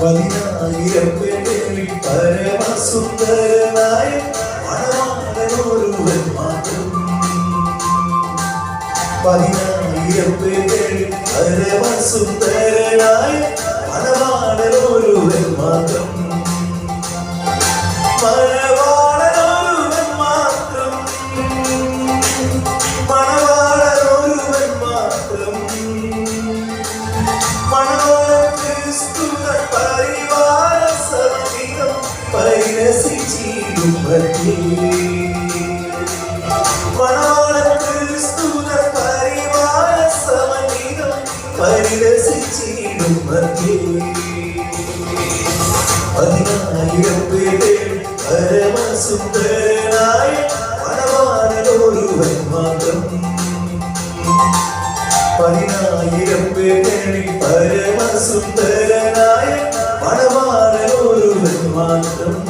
പതിനായിരം പേരിൽ പരമസുന്ദരനായ മണവാളനൊരുവൻ മാത്രം. പതിനായിരം പേരിൽ പരമസുന്ദരനായ മണവാളനൊരുവൻ മാത്രം. പരിരസിച്ചിടും പതിനായിരം പേരെ പരമസുന്ദരനായ മണവാളനൊരുവൻ മാത്രം. പതിനായിരം പരമസുന്ദരനായ മണവാളനൊരുവൻ മാത്രം.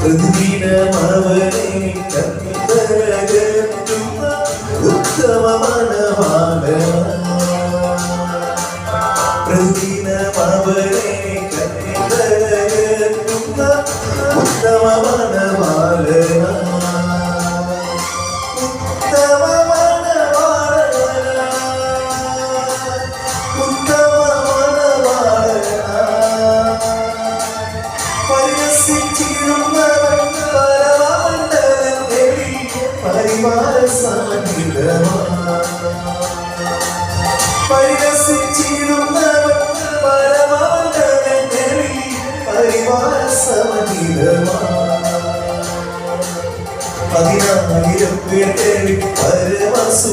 പ്രതിദിനം അവനെ കണ്ടകറ്റുന്ന ഉത്തമ പ്രതിദിനം അവനെ കണ്ടകറ്റുന്ന ഉത്തമ മനവാളന പതിനായിരം പേരിൽ പരമസുന്ദരനായ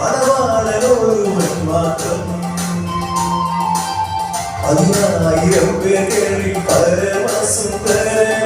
മണവാളനൊരുവൻ മാത്രം പതിനായിരം പേരിൽ പരമസുന്ദരനായ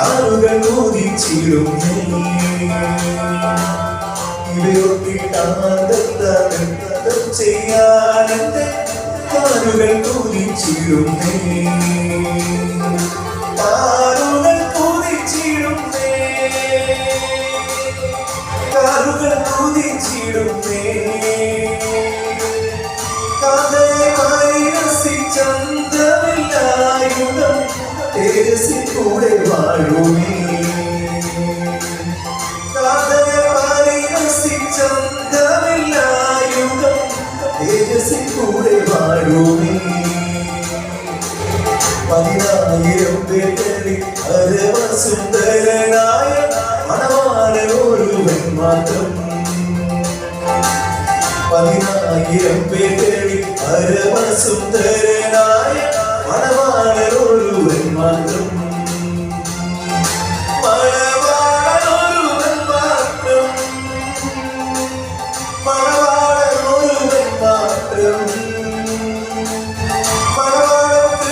കാലുകൾ ഊതിച്ചിടും ചെയ്യാനെന്റെ കാലുകൾ ഊതിച്ചിടും ചന്തമില്ലായുധം തേജസ്സിൽ കൂടെ വാഴുമേ ചന്തമില്ലായുധം തേജസ്സിൽ കൂടെ വാഴുമേ. പതിനായിരം പേരിൽ പരമസുന്ദരനായ മണവാളനൊരുവൻ മാത്രം പതിനായിരം പേരിൽ പരമസുന്ദരനായ മണവാളനൊരുവൻ മാത്രം. മണവാളനൊരുവൻ മാത്രം. മണവാളനൊരുവൻ മാത്രം. മണവാളക്രിസ്തുതൻ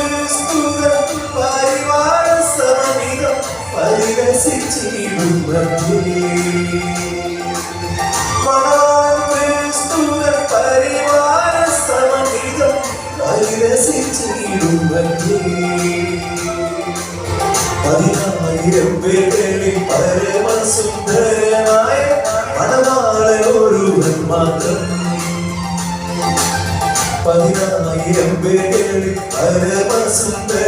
പേരിൽ പരമസുന്ദരനായ മണവാളനൊരുവൻ മാത്രം പതിനായിരം പേരിൽ പരമസുന്ദരനായ